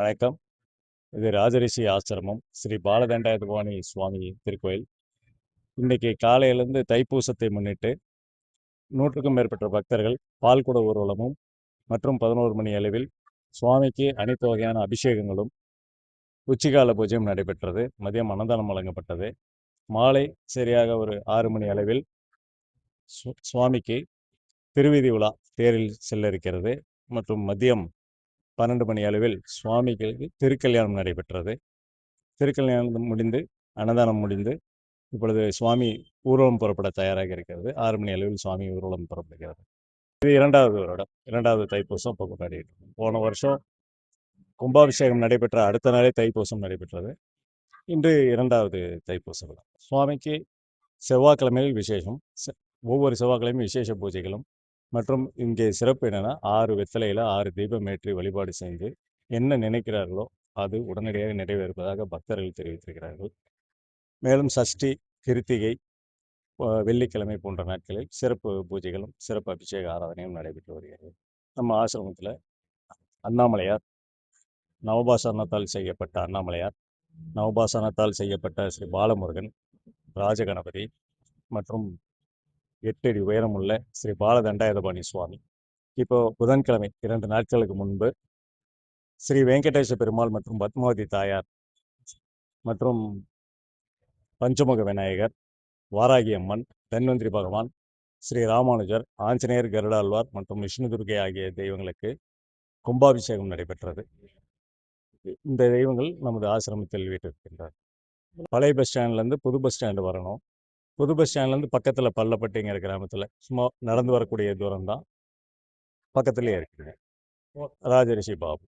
வணக்கம். இது ராஜரிஷி ஆசிரமம் ஸ்ரீ பாலதண்டாயுதபாணி சுவாமி திருக்கோயில். இன்னைக்கு காலையிலேருந்து தைப்பூசத்தை முன்னிட்டு நூற்றுக்கும் மேற்பட்ட பக்தர்கள் பால்குட ஊர்வலமும் மற்றும் பதினோரு மணி அளவில் சுவாமிக்கு அனைத்து வகையான அபிஷேகங்களும் உச்சிகால பூஜையும் நடைபெற்றது. மதியம் அன்னதானம் வழங்கப்பட்டது. மாலை சரியாக ஒரு ஆறு மணி அளவில் சு- சுவாமிக்கு திருவீதி உலா தேரில் செல்ல இருக்கிறது மற்றும் மதியம் பன்னெண்டு மணி அளவில் சுவாமிகளுக்கு திருக்கல்யாணம் நடைபெற்றது. திருக்கல்யாணம் முடிந்து அன்னதானம் முடிந்து இப்பொழுது சுவாமி ஊர்வலம் புறப்பட தயாராக இருக்கிறது. ஆறு மணி அளவில் சுவாமி ஊர்வலம் புறப்படுகிறது. இது இரண்டாவது வருடம். இரண்டாவது தைப்பூசம் இப்போ கொண்டாடிட்டு போன வருஷம் கும்பாபிஷேகம் நடைபெற்ற அடுத்த நாளே தைப்பூசம் நடைபெற்றது. இன்று இரண்டாவது தைப்பூச விழா. சுவாமிக்கு செவ்வாய்க்கிழமையில் விசேஷம். செ- ஒவ்வொரு செவ்வாய்க்கிழமையும் விசேஷ பூஜைகளும் மற்றும் இங்கே சிறப்பு என்னென்னா ஆறு வெத்தலையில் ஆறு தீபம் ஏற்றி வழிபாடு செய்து என்ன நினைக்கிறார்களோ அது உடனடியாக நிறைவேறுவதாக பக்தர்கள் தெரிவித்திருக்கிறார்கள். மேலும் சஷ்டி கிருத்திகை வெள்ளிக்கிழமை போன்ற நாட்களில் சிறப்பு பூஜைகளும் சிறப்பு அபிஷேக ஆராதனையும் நடைபெற்று வருகிறது. நம்ம ஆசிரமத்தில் அண்ணாமலையார் நவபாசனத்தால் செய்யப்பட்ட அண்ணாமலையார் நவபாசனத்தால் செய்யப்பட்ட ஸ்ரீ பாலமுருகன் ராஜகணபதி மற்றும் எட்டு அடி உயரமுள்ள ஸ்ரீ பாலதண்டாயுதபாணி சுவாமி. இப்போ புதன்கிழமை இரண்டு நாட்களுக்கு முன்பு ஸ்ரீ வெங்கடேச பெருமாள் மற்றும் பத்மாவதி தாயார் மற்றும் பஞ்சமுக விநாயகர் வாராகி அம்மன் தன்வந்திரி பகவான் ஸ்ரீ ராமானுஜர் ஆஞ்சநேயர் கருடாழ்வார் மற்றும் விஷ்ணு துர்கை ஆகிய தெய்வங்களுக்கு கும்பாபிஷேகம் நடைபெற்றது. இந்த தெய்வங்கள் நமது ஆசிரமத்தில் வீட்டிருக்கின்றார் பழைய பஸ் ஸ்டாண்ட்லேருந்து புது பஸ் ஸ்டாண்டு வரணும். புது பஸ் ஸ்டாண்ட்லேருந்து பக்கத்தில் பள்ளப்பட்டிங்கிற கிராமத்தில் சும்மா நடந்து வரக்கூடிய தூரம் தான் பக்கத்துலேயே இருக்குங்க. ராஜரிஷி பாபு.